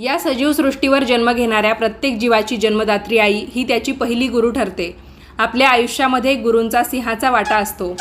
या सजीव सृष्टीवर जन्म घेणाऱ्या प्रत्येक जीवाची जन्मदात्री आई ही त्याची पहिली गुरु ठरते. आपल्या आयुष्यामध्ये गुरूंचा सिंहाचा वाटा असतो.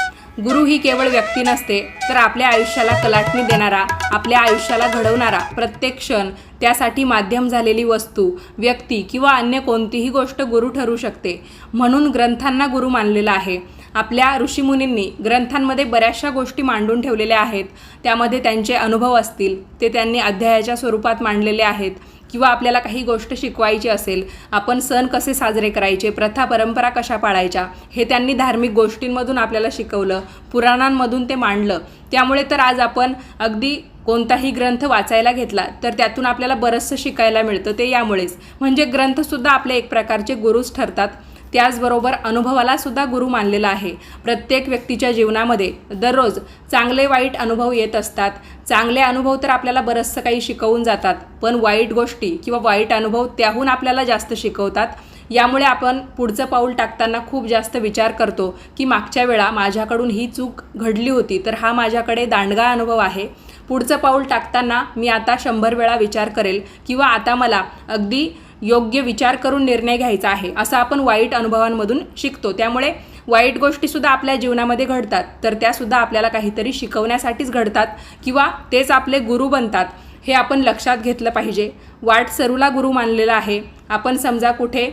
गुरु ही केवळ व्यक्ती नसते तर आपल्या आयुष्याला कलाटणी देणारा आपल्या आयुष्याला घडवणारा प्रत्येक क्षण त्यासाठी माध्यम झालेली वस्तू व्यक्ती किंवा अन्य कोणतीही गोष्ट गुरु ठरू शकते. म्हणून ग्रंथांना गुरु मानलेला आहे. आपल्या ऋषीमुनींनी ग्रंथांमध्ये बऱ्याचशा गोष्टी मांडून ठेवलेल्या आहेत. त्यामध्ये त्यांचे अनुभव असतील ते त्यांनी अध्यायाच्या स्वरूपात मांडलेले आहेत किंवा आपल्याला काही गोष्ट शिकवायची असेल आपण सण कसे साजरे करायचे प्रथा परंपरा कशा पाळायच्या हे त्यांनी धार्मिक गोष्टींमधून आपल्याला शिकवलं पुराणांमधून ते मांडलं. त्यामुळे तर आज आपण अगदी कोणताही ग्रंथ वाचायला घेतला तर त्यातून आपल्याला बरंचसं शिकायला मिळतं ते यामुळेच. म्हणजे ग्रंथसुद्धा आपले एक प्रकारचे गुरुच ठरतात. त्याचबरोबर अनुभवाला सुद्धा गुरु मानलेला आहे. प्रत्येक व्यक्तीच्या जीवनामध्ये दररोज चांगले वाईट अनुभव येत असतात. चांगले अनुभव तर आपल्याला बरंचसं काही शिकवून जातात पण वाईट गोष्टी किंवा वाईट अनुभव त्याहून आपल्याला जास्त शिकवतात. यामुळे आपण पुढचं पाऊल टाकताना खूप जास्त विचार करतो की मागच्या वेळा माझ्याकडून ही चूक घडली होती तर हा माझ्याकडे दांडगा अनुभव आहे. पुढचं पाऊल टाकताना मी आता शंभर वेळा विचार करेल किंवा आता मला अगदी योग्य विचार करून निर्णय घ्यायचा आहे असं आपण वाईट अनुभवांमधून शिकतो. त्यामुळे वाईट गोष्टीसुद्धा आपल्या जीवनामध्ये घडतात. तर त्यासुद्धा आपल्याला काहीतरी शिकवण्यासाठीच घडतात किंवा तेच आपले गुरु बनतात हे आपण लक्षात घेतलं पाहिजे. वाट सरूला गुरु मानलेला आहे. आपण समजा कुठे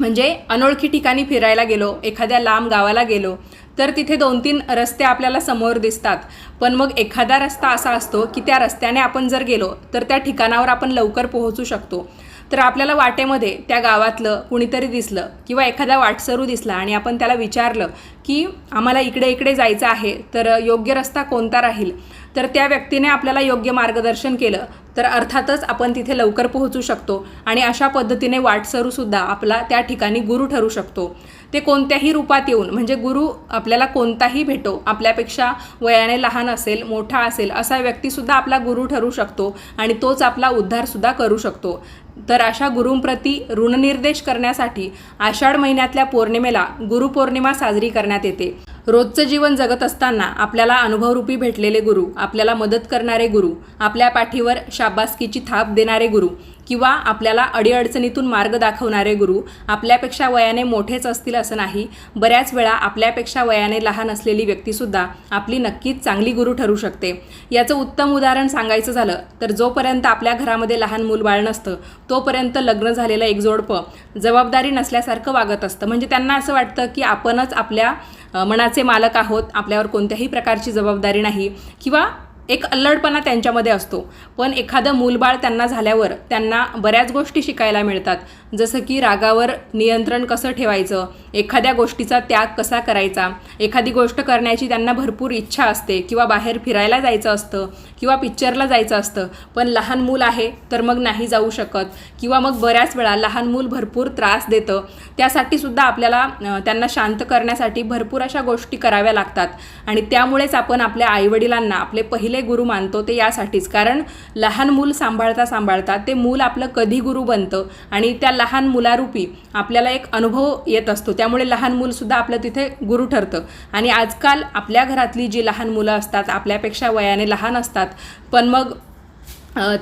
म्हणजे अनोळखी ठिकाणी फिरायला गेलो एखाद्या लांब गावाला गेलो तर तिथे दोन तीन रस्ते आपल्याला समोर दिसतात. पण मग एखादा रस्ता असा असतो की त्या रस्त्याने आपण जर गेलो तर त्या ठिकाणावर आपण लवकर पोहोचू शकतो. तर आपल्याला वाटेमध्ये त्या गावातलं कुणीतरी दिसलं किंवा एखादा वाटसरू दिसला आणि आपण त्याला विचारलं की आम्हाला इकडे इकडे जायचं आहे तर योग्य रस्ता कोणता राहील? तर त्या व्यक्तीने आपल्याला योग्य मार्गदर्शन केलं. तर अर्थातच आपण तिथे लवकर पोहोचू शकतो आणि अशा पद्धतीने वाटसरूसुद्धा आपला त्या ठिकाणी गुरु ठरू शकतो. ते कोणत्याही रूपात येऊन म्हणजे गुरु आपल्याला कोणताही भेटो आपल्यापेक्षा वयाने लहान असेल मोठा असेल असा व्यक्तीसुद्धा आपला गुरु ठरू शकतो आणि तोच आपला उद्धारसुद्धा करू शकतो. तर अशा गुरूंप्रती ऋणनिर्देश करण्यासाठी आषाढ महिन्यातल्या पौर्णिमेला गुरुपौर्णिमा साजरी करण्यात येते. रोजचं जीवन जगत असताना आपल्याला अनुभवरूपी भेटलेले गुरु आपल्याला मदत करणारे गुरु आपल्या पाठीवर शाबासकीची थाप देणारे गुरु किंवा आपल्याला अडीअडचणीतून मार्ग दाखवणारे गुरु आपल्यापेक्षा वयाने मोठेच असतील असं नाही बऱ्याच वेळा आपल्यापेक्षा वयाने लहान असलेली व्यक्तीसुद्धा आपली नक्कीच चांगली गुरु ठरू शकते. याचं उत्तम उदाहरण सांगायचं झालं तर जोपर्यंत आपल्या घरामध्ये लहान मूल बाळ नसतं तोपर्यंत लग्न झालेलं एक जोडपं जबाबदारी नसल्यासारखं वागत असतं. म्हणजे त्यांना असं वाटतं की आपणच आपल्या मनाचे मालक आहोत आपल्यावर कोणत्याही प्रकारची जबाबदारी नाही किंवा एक अल्लडपणा त्यांच्यामध्ये असतो. पण एखादं मूलबाळ त्यांना झाल्यावर त्यांना बऱ्याच गोष्टी शिकायला मिळतात. जसं की रागावर नियंत्रण कसं ठेवायचं एखाद्या गोष्टीचा त्याग कसा करायचा एखादी गोष्ट करण्याची त्यांना भरपूर इच्छा असते किंवा बाहेर फिरायला जायचं असतं किंवा पिक्चरला जायचं असतं पण लहान मूल आहे तर मग नाही जाऊ शकत किंवा मग बऱ्याच वेळा लहान मूल भरपूर त्रास देतं. त्यासाठी सुद्धा आपल्याला त्यांना शांत करण्यासाठी भरपूर अशा गोष्टी कराव्या लागतात. आणि त्यामुळेच आपण आपल्या आईवडिलांना आपले पहिले गुरु मानतो ते यासाठीच. कारण लहान मूल सांभाळता सांभाळता ते मूल आपलं कधी गुरु बनतं आणि त्या लहान मुलारूपी आपल्याला एक अनुभव येत असतो. त्यामुळे लहान मूलसुद्धा आपलं तिथे गुरु ठरतं. आणि आजकाल आपल्या घरातली जी लहान मुलं असतात आपल्यापेक्षा वयाने लहान असतात पण मग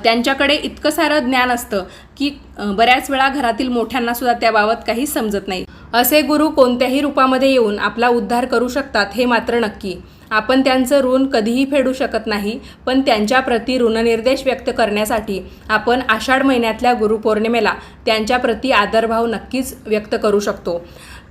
त्यांच्याकडे इतकं सारं ज्ञान असतं की बऱ्याच वेळा घरातील मोठ्यांना सुद्धा त्याबाबत काही समजत नाही. असे गुरु कोणत्याही रूपामध्ये येऊन आपला उद्धार करू शकतात हे मात्र नक्की. आपण त्यांचं ऋण कधीही फेडू शकत नाही पण त्यांच्याप्रती ऋणनिर्देश व्यक्त करण्यासाठी आपण आषाढ महिन्यातल्या गुरुपौर्णिमेला त्यांच्याप्रती आदरभाव नक्कीच व्यक्त करू शकतो.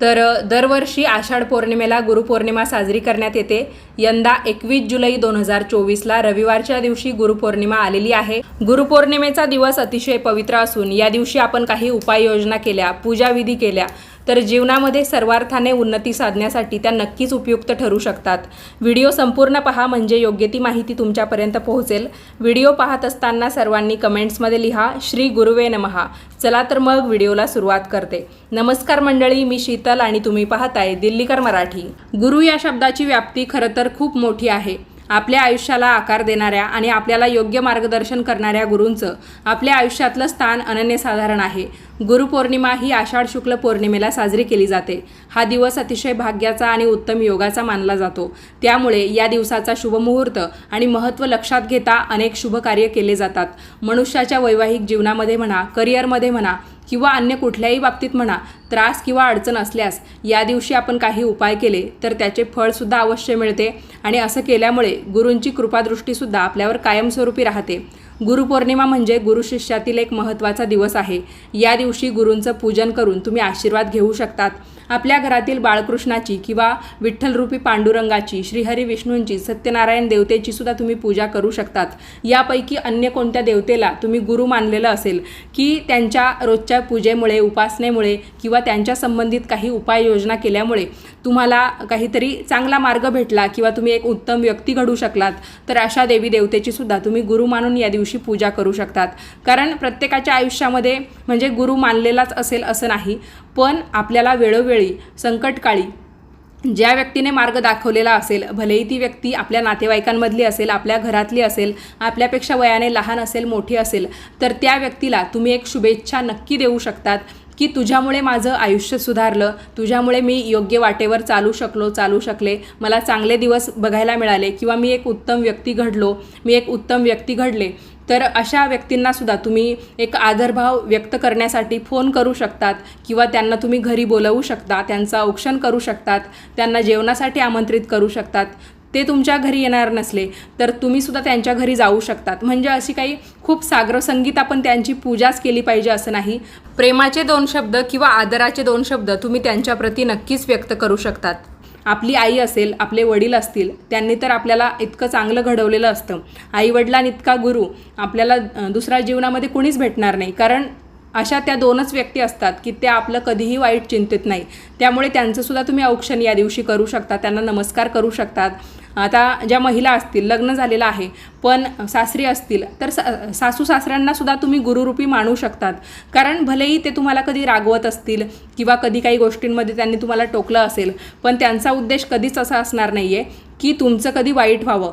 तर दरवर्षी आषाढ पौर्णिमेला गुरुपौर्णिमा साजरी करण्यात येते. यंदा एकवीस जुलै दोन हजार चोवीसला रविवारच्या दिवशी गुरुपौर्णिमा आलेली आहे. गुरुपौर्णिमेचा दिवस अतिशय पवित्र असून या दिवशी आपण काही उपाययोजना केल्या पूजाविधी केल्या तर जीवनामध्ये सर्वार्थाने उन्नती साधण्यासाठी त्या नक्कीच उपयुक्त ठरू शकतात. व्हिडिओ संपूर्ण पहा म्हणजे योग्य ती माहिती तुमच्यापर्यंत पोहोचेल. व्हिडिओ पाहत असताना सर्वांनी कमेंट्समध्ये लिहा श्री गुरुवे नमहा चला तर मग व्हिडिओला सुरुवात करते. नमस्कार मंडळी मी शीतल आणि तुम्ही पाहताय दिल्लीकर मराठी. गुरु या शब्दाची व्याप्ती खरं तर खूप मोठी आहे. आपल्या आयुष्याला आकार देणाऱ्या आणि आपल्याला योग्य मार्गदर्शन करणाऱ्या गुरूंचं आपल्या आयुष्यातलं स्थान अनन्यसाधारण आहे. गुरुपौर्णिमा ही आषाढ शुक्ल पौर्णिमेला साजरी केली जाते. हा दिवस अतिशय भाग्याचा आणि उत्तम योगाचा मानला जातो. त्यामुळे या दिवसाचा शुभमुहूर्त आणि महत्त्व लक्षात घेता अनेक शुभ कार्य केले जातात. मनुष्याच्या वैवाहिक जीवनामध्ये म्हणा करिअरमध्ये म्हणा किंवा अन्य कुठल्याही बाबतीत म्हणा त्रास किंवा अडचण असल्यास या दिवशी आपण काही उपाय केले तर त्याचे फळसुद्धा अवश्य मिळते आणि असं केल्यामुळे गुरूंची कृपादृष्टीसुद्धा आपल्यावर कायमस्वरूपी राहते. गुरुपौर्णिमा म्हणजे गुरु शिष्यातील एक महत्त्वाचा दिवस आहे. या दिवशी गुरूंचं पूजन करून तुम्ही आशीर्वाद घेऊ शकतात. आपल्या घरातील बाळकृष्णाची किंवा विठ्ठलरूपी पांडुरंगाची श्रीहरी विष्णूंची सत्यनारायण देवतेची सुद्धा तुम्ही पूजा करू शकतात. यापैकी अन्य कोणत्या देवतेला तुम्ही गुरु मानलेलं असेल? की त्यांच्या रोजच्या पूजेमुळे उपासनेमुळे किंवा त्यांच्या संबंधित काही उपाययोजना केल्यामुळे तुम्हाला काहीतरी चांगला मार्ग भेटला किंवा तुम्ही एक उत्तम व्यक्ती घडू शकलात तर अशा देवी देवतेची सुद्धा तुम्ही गुरु मानून या दिवशी पूजा करू शकतात. कारण प्रत्येकाच्या आयुष्यामध्ये म्हणजे गुरु मानलेलाच असेल असं नाही पण आपल्याला वेळोवेळी संकटकाळी ज्या व्यक्तीने मार्ग दाखवलेला असेल भलेही ती व्यक्ती आपल्या नातेवाईकांमधली असेल आपल्या घरातली असेल आपल्यापेक्षा वयाने लहान असेल मोठी असेल तर त्या व्यक्तीला तुम्ही एक शुभेच्छा नक्की देऊ शकतात की तुझ्यामुळे माझं आयुष्य सुधारलं तुझ्यामुळे मी योग्य वाटेवर चालू शकलो चालू शकले मला चांगले दिवस बघायला मिळाले किंवा मी एक उत्तम व्यक्ती घडलो मी एक उत्तम व्यक्ती घडले तर अशा व्यक्तींना सुद्धा तुम्ही एक आदरभाव व्यक्त करण्यासाठी फोन करू शकतात किंवा त्यांना तुम्ही घरी बोलवू शकता त्यांचं औक्षण करू शकतात त्यांना जेवणासाठी आमंत्रित करू शकतात. ते तुमच्या घरी येणार नसले तर तुम्ही सुद्धा त्यांच्या घरी जाऊ शकतात. म्हणजे अशी काही खूप सागरसंगीत आपण त्यांची पूजाच केली पाहिजे असं नाही. प्रेमाचे दोन शब्द किंवा आदराचे दोन शब्द तुम्ही त्यांच्याप्रती नक्कीच व्यक्त करू शकतात. आपली आई असेल आपले वडील असतील त्यांनी तर आपल्याला इतकं चांगलं घडवलेलं असतं. आईवडिलांइतका गुरु आपल्याला दुसऱ्या जीवनामध्ये कुणीच भेटणार नाही. कारण अशा त्या दोनच व्यक्ती असतात की त्या आपलं कधीही वाईट चिंतित नाही. त्यामुळे त्यांचंसुद्धा तुम्ही औक्षण या दिवशी करू शकता त्यांना नमस्कार करू शकतात. आता ज्या महिला असतील लग्न झालेलं आहे पण सासरी असतील तर सा सासू सासऱ्यांनासुद्धा तुम्ही गुरुरूपी मानू शकतात. कारण भलेही ते तुम्हाला कधी रागवत असतील किंवा कधी काही गोष्टींमध्ये त्यांनी तुम्हाला टोकलं असेल पण त्यांचा उद्देश कधीच असा असणार नाही आहे की तुमचं कधी वाईट व्हावं.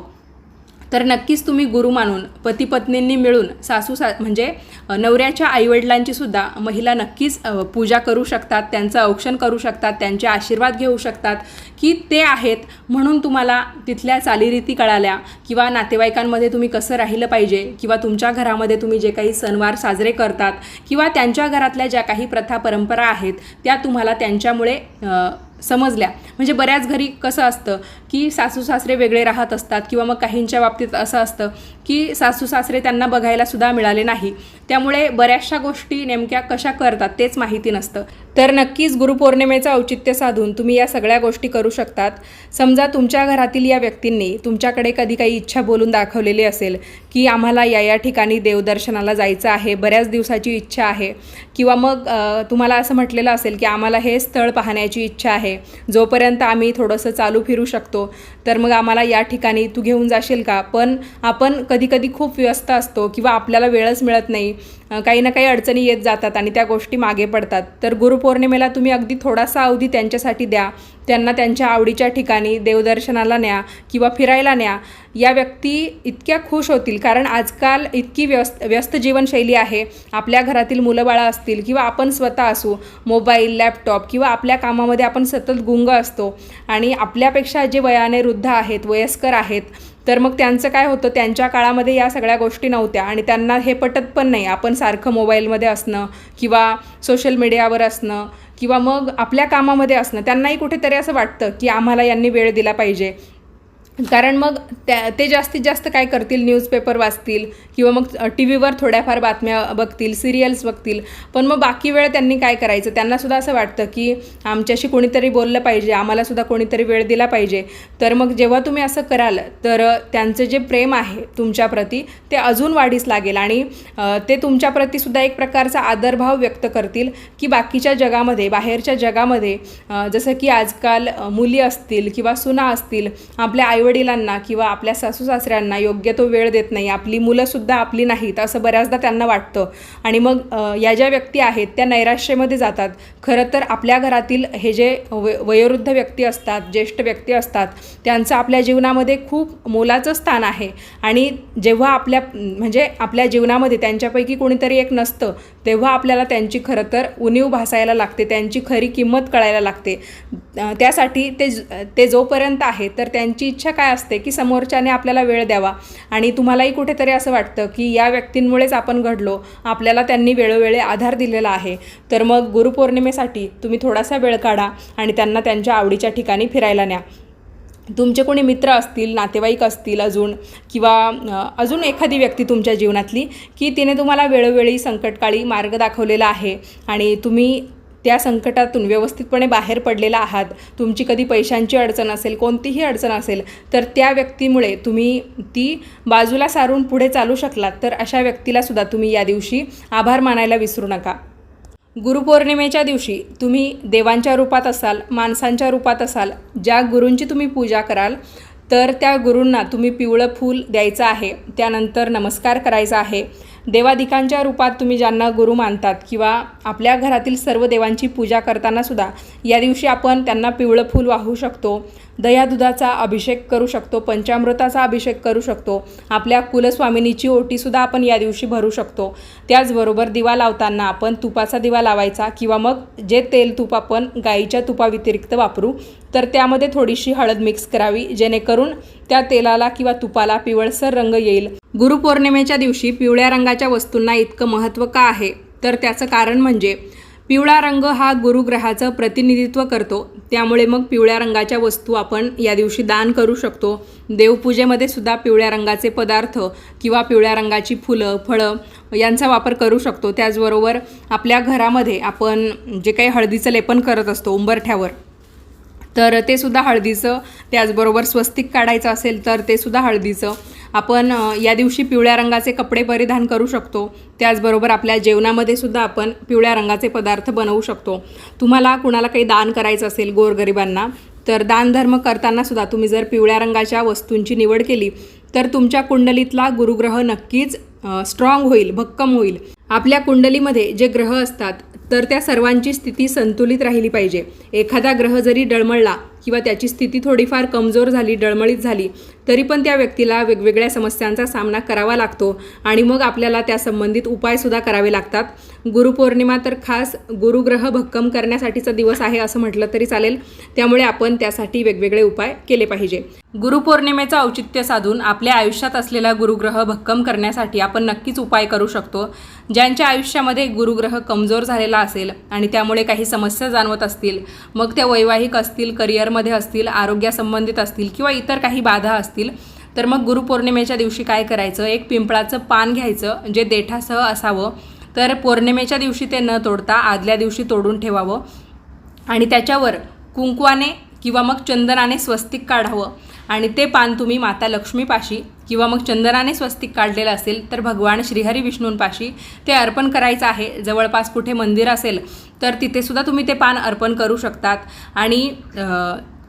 तर नक्कीच तुम्ही गुरु मानून पती पत्नींनी मिळून सासू सा म्हणजे नवऱ्याच्या आईवडिलांची सुद्धा महिला नक्कीच पूजा करू शकतात त्यांचं औक्षण करू शकतात त्यांचे आशीर्वाद घेऊ शकतात की ते आहेत म्हणून तुम्हाला तिथल्या चालीरीती कळाल्या किंवा नातेवाईकांमध्ये तुम्ही कसं राहिलं पाहिजे किंवा तुमच्या घरामध्ये तुम्ही जे काही सणवार साजरे करतात किंवा त्यांच्या घरातल्या ज्या काही प्रथा परंपरा आहेत त्या तुम्हाला त्यांच्यामुळे समजल्या. म्हणजे बऱ्याच घरी कसं असतं की सासू सासरे वेगळे राहत असतात किंवा मग काहींच्या बाबतीत असं असतं की सासू सासरे त्यांना बघायला सुद्धा मिळाले नाही. त्यामुळे बऱ्याचशा गोष्टी नेमक्या कशा करतात तेच माहिती नसतं. तर नक्कीच गुरुपौर्णिमेचं औचित्य साधून तुम्ही या सगळ्या गोष्टी करू शकतात. समजा तुमच्या घरातील या व्यक्तींनी तुमच्याकडे कधी काही इच्छा बोलून दाखवलेली असेल की आम्हाला या या ठिकाणी देवदर्शनाला जायचं आहे बऱ्याच दिवसाची इच्छा आहे किंवा मग तुम्हाला असं म्हटलेलं असेल की आम्हाला हे स्थळ पाहण्याची इच्छा आहे जोपर्यंत आम्ही थोडंसं चालू फिरू शकतो तर मग आम्हाला या ठिकाणी तू घेऊन जाशील का? पण आपण कधीकधी खूप व्यस्त असतो किंवा आपल्याला वेळच मिळत नाही. काही ना काही अडचणी येत जातात आणि त्या गोष्टी मागे पडतात. तर गुरुपौर्णिमेला तुम्ही अगदी थोडासा अवधी त्यांच्यासाठी द्या. त्यांना त्यांच्या आवडीच्या ठिकाणी देवदर्शनाला न्या किंवा फिरायला न्या. या व्यक्ती इतक्या खुश होतील. कारण आजकाल इतकी व्यस्त व्यस्त जीवनशैली आहे. आपल्या घरातील मुलं बाळं असतील किंवा आपण स्वतः असू मोबाईल लॅपटॉप किंवा आपल्या कामामध्ये आपण सतत गुंग असतो. आणि आपल्यापेक्षा जे वयाने वृद्ध आहेत वयस्कर आहेत तर मग त्यांचं काय होतं? त्यांच्या काळामध्ये या सगळ्या गोष्टी नव्हत्या आणि त्यांना हे पटत पण नाही. आपण सारखं मोबाईलमध्ये असणं किंवा सोशल मीडियावर असणं किंवा मग आपल्या कामामध्ये असणं त्यांनाही कुठेतरी असं वाटतं की आम्हाला यांनी वेळ दिला पाहिजे. कारण मग त्या ते जास्तीत जास्त काय करतील? न्यूजपेपर वाचतील किंवा मग टी व्हीवर थोड्याफार बातम्या बघतील सिरियल्स बघतील. पण मग बाकी वेळ त्यांनी काय करायचं? त्यांनासुद्धा असं वाटतं की आमच्याशी कोणीतरी बोललं पाहिजे आम्हालासुद्धा कोणीतरी वेळ दिला पाहिजे. तर मग जेव्हा तुम्ही असं कराल तर त्यांचं जे प्रेम आहे तुमच्याप्रती ते अजून वाढीस लागेल आणि ते तुमच्याप्रतीसुद्धा एक प्रकारचा आदरभाव व्यक्त करतील की बाकीच्या जगामध्ये बाहेरच्या जगामध्ये जसं की आजकाल मुली असतील किंवा सुना असतील आपल्या आई आईवडिलांना किंवा आपल्या सासू सासऱ्यांना योग्य तो वेळ देत नाही आपली मुलंसुद्धा आपली नाहीत असं बऱ्याचदा त्यांना वाटतं. आणि मग या ज्या व्यक्ती आहेत त्या नैराश्यामध्ये जातात. खरं तर आपल्या घरातील हे जे व वयोवृद्ध व्यक्ती असतात ज्येष्ठ व्यक्ती असतात त्यांचं आपल्या जीवनामध्ये खूप मोलाचं स्थान आहे. आणि जेव्हा आपल्या म्हणजे आपल्या जीवनामध्ये त्यांच्यापैकी कोणीतरी एक नसतं तेव्हा आपल्याला त्यांची खरं तर उणीव भासायला लागते त्यांची खरी किंमत कळायला लागते. त्यासाठी ते ते जोपर्यंत आहे तर त्यांची इच्छा काय असते की समोरच्याने आपल्याला वेळ द्यावा. आणि तुम्हालाही कुठेतरी असं वाटतं की या व्यक्तींमुळेच आपण घडलो. आपल्याला त्यांनी वेळोवेळी आधार दिलेला आहे. तर मग गुरुपौर्णिमेसाठी तुम्ही थोडासा वेळ काढा आणि त्यांना त्यांच्या आवडीच्या ठिकाणी फिरायला न्या. तुमचे कोणी मित्र असतील नातेवाईक असतील अजून किंवा अजून एखादी व्यक्ती तुमच्या जीवनातली की तिने तुम्हाला वेळोवेळी संकटकाळी मार्ग दाखवलेला आहे आणि तुम्ही त्या संकटातून व्यवस्थितपणे बाहेर पडलेला आहात. तुमची कधी पैशांची अडचण असेल कोणतीही अडचण असेल तर त्या व्यक्तीमुळे तुम्ही ती बाजूला सारून पुढे चालू शकलात तर अशा व्यक्तीलासुद्धा तुम्ही या दिवशी आभार मानायला विसरू नका. गुरुपौर्णिमेच्या दिवशी तुम्ही देवांच्या रूपात असाल माणसांच्या रूपात असाल ज्या गुरूंची तुम्ही पूजा कराल तर त्या गुरूंना तुम्ही पिवळं फूल द्यायचं आहे. त्यानंतर नमस्कार करायचा आहे. देवादिकांच्या रूपात तुम्ही ज्यांना गुरु मानतात किंवा आपल्या घरातील सर्व देवांची पूजा करताना सुद्धा या दिवशी आपण त्यांना पिवळं फूल वाहू शकतो दयादुधाचा अभिषेक करू शकतो पंचामृताचा अभिषेक करू शकतो आपल्या कुलस्वामिनीची ओटीसुद्धा आपण या दिवशी भरू शकतो. त्याचबरोबर दिवा लावताना आपण तुपाचा दिवा लावायचा किंवा मग जे तेल तूप आपण गाईच्या तुपाव्यतिरिक्त वापरू तर त्यामध्ये थोडीशी हळद मिक्स करावी जेणेकरून त्या तेलाला किंवा तुपाला पिवळसर रंग येईल. गुरुपौर्णिमेच्या दिवशी पिवळ्या रंगाच्या वस्तूंना इतकं महत्त्व का आहे? तर त्याचं कारण म्हणजे पिवळा रंग हा गुरुग्रहाचं प्रतिनिधित्व करतो. त्यामुळे मग पिवळ्या रंगाच्या वस्तू आपण या दिवशी दान करू शकतो. देवपूजेमध्ये सुद्धा पिवळ्या रंगाचे पदार्थ किंवा पिवळ्या रंगाची फुलं फळं यांचा वापर करू शकतो. त्याचबरोबर आपल्या घरामध्ये आपण जे काही हळदीचं लेपन करत असतो उंबरठ्यावर तर ते सुद्धा हळदीचं त्याचबरोबर स्वस्तिक काढायचं असेल तर ते सुद्धा हळदीचं. आपण या दिवशी पिवळ्या रंगाचे कपडे परिधान करू शकतो. त्याचबरोबर आपल्या जेवणामध्ये सुद्धा आपण पिवळ्या रंगाचे पदार्थ बनवू शकतो. तुम्हाला कुणाला काही दान करायचं असेल गोरगरिबांना तर दानधर्म करताना सुद्धा तुम्ही जर पिवळ्या रंगाच्या वस्तूंची निवड केली तर तुमच्या कुंडलीतला गुरुग्रह नक्कीच स्ट्रॉंग होईल भक्कम होईल. आपल्या कुंडलीमध्ये जे ग्रह असतात तर त्या सर्वांची स्थिती संतुलित राहिली पाहिजे. एखादा ग्रह जरी डळमळला किंवा त्याची स्थिती थोडीफार कमजोर झाली डळमळीत झाली तरी पण त्या व्यक्तीला वेगवेगळ्या समस्यांचा सामना करावा लागतो आणि मग आपल्याला त्या संबंधित उपायसुद्धा करावे लागतात. गुरुपौर्णिमा तर खास गुरुग्रह भक्कम करण्यासाठीचा दिवस आहे असं म्हटलं तरी चालेल. त्यामुळे आपण त्यासाठी वेगवेगळे उपाय केले पाहिजे. गुरुपौर्णिमेचं औचित्य साधून आपल्या आयुष्यात असलेला गुरुग्रह भक्कम करण्यासाठी आपण नक्कीच उपाय करू शकतो. ज्यांच्या आयुष्यामध्ये गुरुग्रह कमजोर झालेला असेल आणि त्यामुळे काही समस्या जाणवत असतील मग त्या वैवाहिक असतील करिअरमध्ये असतील आरोग्यासंबंधित असतील किंवा इतर काही बाधा असतील तर मग गुरुपौर्णिमेच्या दिवशी काय करायचं? एक पिंपळाचं पान घ्यायचं जे देठासह असावं. तर पौर्णिमेच्या दिवशी ते न तोडता आदल्या दिवशी तोडून ठेवावं. आणि त्याच्यावर कुंकवाने किंवा मग चंदनाने स्वस्तिक काढावं. आणि ते पान तुम्ही माता लक्ष्मीपाशी किंवा मग चंदनाने स्वस्तिक काढलेलं असेल तर भगवान श्रीहरी विष्णूंपाशी ते अर्पण करायचं आहे. जवळपास कुठे मंदिर असेल तर तिथेसुद्धा तुम्ही ते पान अर्पण करू शकतात. आणि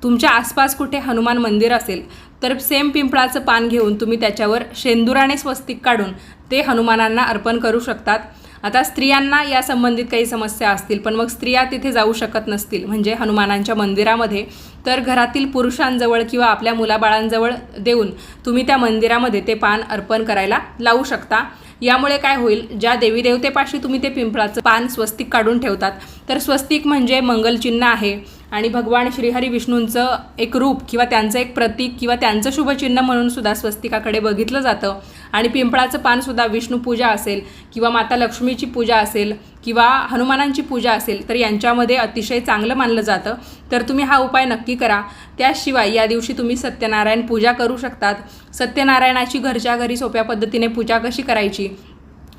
तुमच्या आसपास कुठे हनुमान मंदिर असेल तर सेम पिंपळाचं पान घेऊन तुम्ही त्याच्यावर शेंदुराने स्वस्तिक काढून ते हनुमानांना अर्पण करू शकतात. आता स्त्रियांना या संबंधित काही समस्या असतील पण मग स्त्रिया तिथे जाऊ शकत नसतील म्हणजे हनुमानांच्या मंदिरामध्ये. तर घरातील पुरुषांजवळ किंवा आपल्या मुलाबाळांजवळ देऊन तुम्ही त्या मंदिरामध्ये ते पान अर्पण करायला लावू शकता. यामुळे काय होईल ज्या देवी देवतेपाशी तुम्ही ते पिंपळाचं पान स्वस्तिक काढून ठेवतात तर स्वस्तिक म्हणजे मंगलचिन्ह आहे. आणि भगवान श्रीहरी विष्णूंचं एक रूप किंवा त्यांचं एक प्रतीक किंवा त्यांचं शुभचिन्ह म्हणून सुद्धा स्वस्तिकाकडे बघितलं जातं. आणि पिंपळाचं पानसुद्धा विष्णूपूजा असेल किंवा माता लक्ष्मीची पूजा असेल किंवा हनुमानांची पूजा असेल तर यांच्यामध्ये अतिशय चांगलं मानलं जातं. तर तुम्ही हा उपाय नक्की करा. त्याशिवाय या दिवशी तुम्ही सत्यनारायण पूजा करू शकतात. सत्यनारायणाची घरच्या घरी सोप्या पद्धतीने पूजा कशी करायची?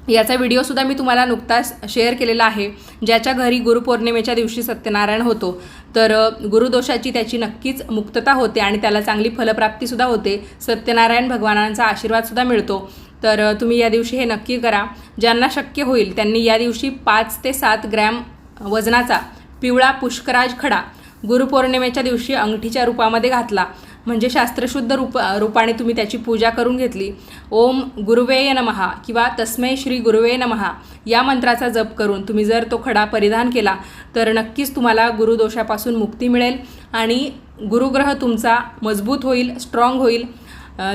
याचा व्हिडिओसुद्धा मी तुम्हाला नुकताच शेअर केलेला आहे ज्याच्या घरी गुरुपौर्णिमेच्या दिवशी सत्यनारायण होतो. तर गुरुदोषाची त्याची नक्कीच मुक्तता होते आणि त्याला चांगली फलप्राप्तीसुद्धा होते. सत्यनारायण भगवानांचा आशीर्वादसुद्धा मिळतो. तर तुम्ही या दिवशी हे नक्की करा. ज्यांना शक्य होईल त्यांनी या दिवशी पाच ते सात ग्रॅम वजनाचा पिवळा पुष्कराज खडा गुरुपौर्णिमेच्या दिवशी अंगठीच्या रूपामध्ये घातला. म्हणजे शास्त्रशुद्ध रूप रूपाने तुम्ही त्याची पूजा करून घेतली. ओम गुरुवेय नमहा किंवा तस्मै श्री गुरुवे नमहा या मंत्राचा जप करून तुम्ही जर तो खडा परिधान केला तर नक्कीच तुम्हाला गुरुदोषापासून मुक्ती मिळेल आणि गुरुग्रह तुमचा मजबूत होईल स्ट्रॉंग होईल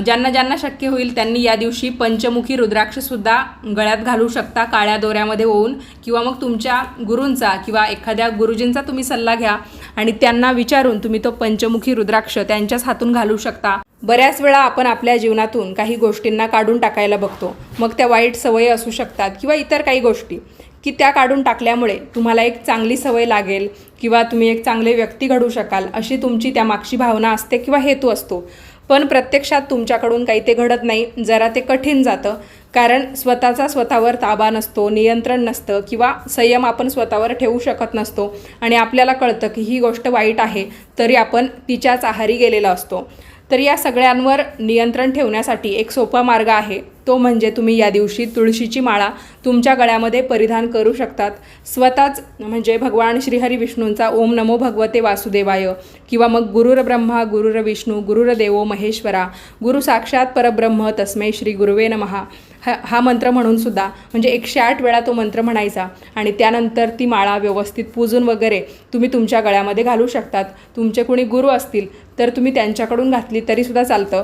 ज्यांना ज्यांना शक्य होईल त्यांनी या दिवशी पंचमुखी रुद्राक्षसुद्धा गळ्यात घालू शकता काळ्या दोऱ्यामध्ये होऊन किंवा मग तुमच्या गुरूंचा किंवा एखाद्या गुरुजींचा तुम्ही सल्ला घ्या आणि त्यांना विचारून तुम्ही तो पंचमुखी रुद्राक्ष त्यांच्याच हातून घालू शकता. बऱ्याच वेळा आपण आपल्या जीवनातून काही गोष्टींना काढून टाकायला बघतो. मग त्या वाईट सवयी असू शकतात किंवा इतर काही गोष्टी. की त्या काढून टाकल्यामुळे तुम्हाला एक चांगली सवय लागेल किंवा तुम्ही एक चांगले व्यक्ती घडू शकाल अशी तुमची त्या मागची भावना असते किंवा हेतू असतो. पण प्रत्यक्षात तुमच्याकडून काही ते घडत नाही जरा ते कठीण जातं. कारण स्वतःचा स्वतःवर ताबा नसतो नियंत्रण नसतं किंवा संयम आपण स्वतःवर ठेवू शकत नसतो. आणि आपल्याला कळतं की ही गोष्ट वाईट आहे तरी आपण तिच्याच आहारी गेलेला असतो. तर या सगळ्यांवर नियंत्रण ठेवण्यासाठी एक सोपा मार्ग आहे. तो म्हणजे तुम्ही या दिवशी तुळशीची माळा तुमच्या गळ्यामध्ये परिधान करू शकतात. स्वतःच म्हणजे भगवान श्रीहरी विष्णूंचा ओम नमो भगवते वासुदेवाय किंवा मग गुरुर ब्रह्मा गुरुर विष्णू गुरुर देवो महेश्वरा गुरु साक्षात परब्रह्म तस्मै श्री गुरुवे नमहा. हा हा मंत्र म्हणून सुद्धा म्हणजे एकशे आठ वेळा तो मंत्र म्हणायचा आणि त्यानंतर ती माळा व्यवस्थित पूजून वगैरे तुम्ही तुमच्या गळ्यामध्ये घालू शकतात. तुमचे कोणी गुरु असतील तर तुम्ही त्यांच्याकडून घातली तरीसुद्धा चालतं.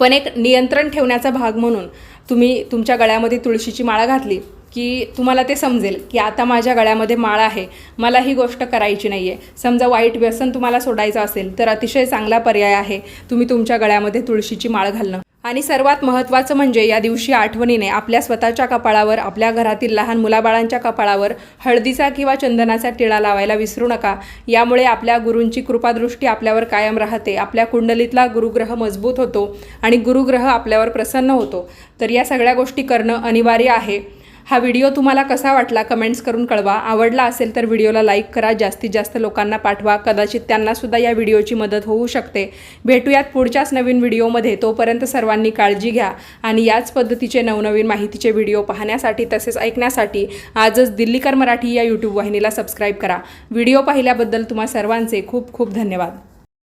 पण एक नियंत्रण ठेवण्याचा भाग म्हणून तुम्ही तुमच्या गळ्यामध्ये तुळशीची माळा घातली की तुम्हाला ते समजेल की आता माझ्या गळ्यामध्ये माळ आहे मला ही गोष्ट करायची नाही आहे समजा वाईट व्यसन तुम्हाला सोडायचं असेल तर अतिशय चांगला पर्याय आहे तुम्ही तुमच्या गळ्यामध्ये तुळशीची माळ घालणं. आणि सर्वात महत्त्वाचं म्हणजे या दिवशी आठवणीने आपल्या स्वतःच्या कपाळावर आपल्या घरातील लहान मुलाबाळांच्या कपाळावर हळदीचा किंवा चंदनाचा टिळा लावायला विसरू नका. यामुळे आपल्या गुरूंची कृपादृष्टी आपल्यावर कायम राहते. आपल्या कुंडलीतला गुरुग्रह मजबूत होतो आणि गुरुग्रह आपल्यावर प्रसन्न होतो. तर या सगळ्या गोष्टी करणं अनिवार्य आहे. हा व्हिडिओ तुम्हाला कसा वाटला कमेंट्स करून कळवा. आवडला असेल तर व्हिडिओला लाईक करा. जास्तीत जास्त लोकांना पाठवा. कदाचित त्यांनासुद्धा या व्हिडिओची मदत होऊ शकते. भेटूयात पुढच्याच नवीन व्हिडिओमध्ये. तोपर्यंत सर्वांनी काळजी घ्या आणि याच पद्धतीचे नवनवीन माहितीचे व्हिडिओ पाहण्यासाठी तसेच ऐकण्यासाठी आजच दिल्लीकर मराठी या यूट्यूब वाहिनीला सबस्क्राईब करा. व्हिडिओ पाहिल्याबद्दल तुम्हा सर्वांचे खूप खूप धन्यवाद.